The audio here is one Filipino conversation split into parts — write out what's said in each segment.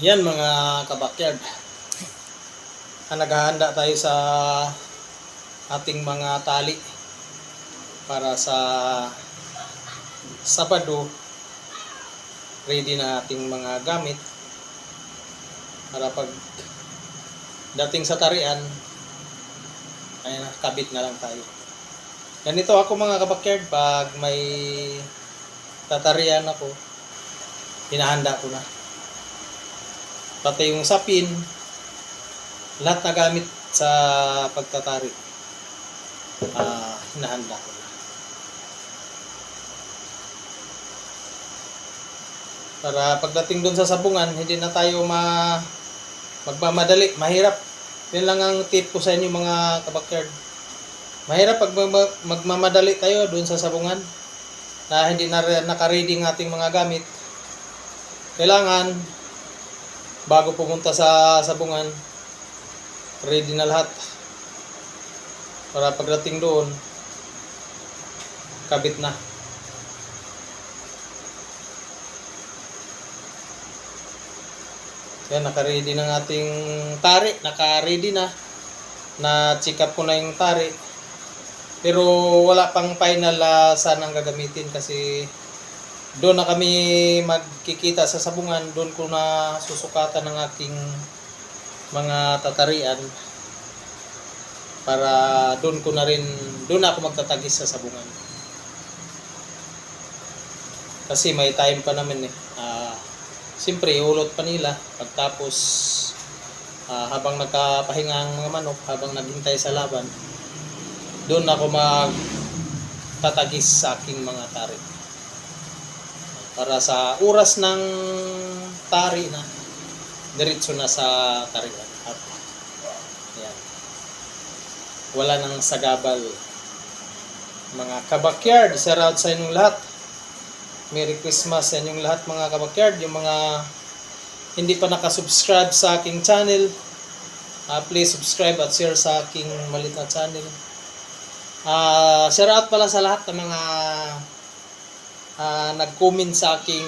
Yan mga kabakyard. Ah, Naghahanda tayo sa ating mga tali para sa Sabado ready na ating mga gamit para pag dating sa tarian ay kabit na lang tayo. Ganito ako mga kabakyard pag may tatarian ako hinahanda ko na pati yung sapin, lahat na gamit sa pagtatari. Ah, hinahanda ko. Para pagdating doon sa sabungan, hindi na tayo ma magmamadali, mahirap. Yan lang ang tip ko sa inyo mga kabakyard. Mahirap pag magma- magmamadali tayo doon sa sabungan na hindi na naka-ready ng ating mga gamit. Kailangan bago pumunta sa sabungan, ready na lahat. Para pagdating doon, kabit na. Yan, naka-ready ng ating tari. Naka-ready na. Na-check ko na yung tari. Pero wala pang final uh, saan ang gagamitin kasi doon na kami magkikita sa sabungan, doon ko na susukatan ng aking mga tatarian para doon ko na rin, doon ako magtatagis sa sabungan. Kasi may time pa namin eh. Ah, Siyempre, iulot pa nila pagtapos ah, habang nagkapahinga ang mga manok, habang naghintay sa laban, doon ako magtatagis sa aking mga tari para sa oras ng tari na diretso na sa tarian at yan wala nang sagabal. Mga kabakyard shout out sa inyong lahat. Merry Christmas sa inyong lahat mga kabakyard. Yung mga hindi pa nakasubscribe sa aking channel ah, please subscribe at share sa aking malit na channel. Ah, shout out pala sa lahat ng mga ah, nag-comment sa aking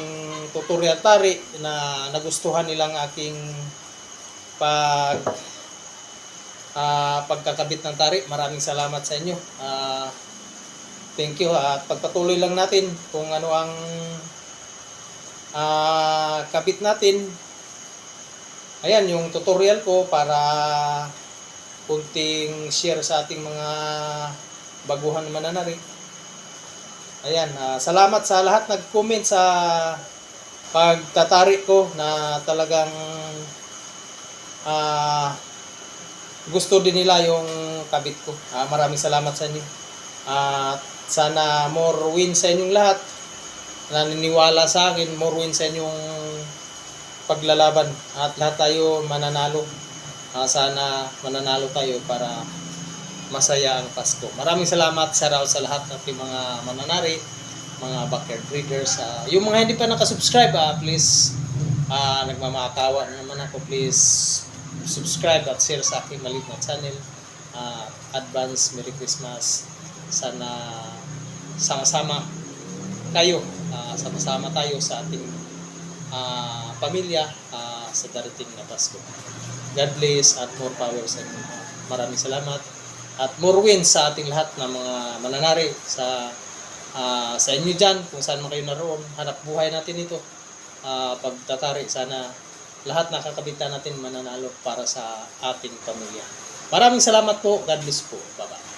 tutorial tari na nagustuhan nilang aking pag ah, pagkakabit ng tari. Maraming salamat sa inyo. Ah, thank you at pagpatuloy lang natin kung ano ang ah, kabit natin. Ayan yung tutorial ko para kunting share sa ating mga baguhan mananari. Ayan, ah, salamat sa lahat nag-comment sa pagtatari ko na talagang ah, gusto din nila yung kabit ko. Ah, maraming salamat sa inyo. At sana more win sa inyong lahat. Naniniwala sa akin, more win sa inyong paglalaban. At lahat tayo mananalo. Ah, sana mananalo tayo para masaya ang Pasko. Maraming salamat sa raw sa lahat ng ating mga mananari, mga backyard breeders. Ah, yung mga hindi pa nakasubscribe, ah, please, ah, nagmamakawa naman ako, please subscribe at share sa aking maliit na channel. Ah, advance Merry Christmas. Sana sama-sama kayo, ah, sama-sama tayo sa ating ah, pamilya ah, sa darating na Pasko. God bless at more power sa inyo. Maraming salamat at more wins sa ating lahat ng mga mananari sa ah, sa inyo dyan, kung saan man kayo naroon, hanap buhay natin ito. Ah, pagtatari, sana lahat nakakabitan natin mananalo para sa ating pamilya. Maraming salamat po. God bless po. Bye-bye.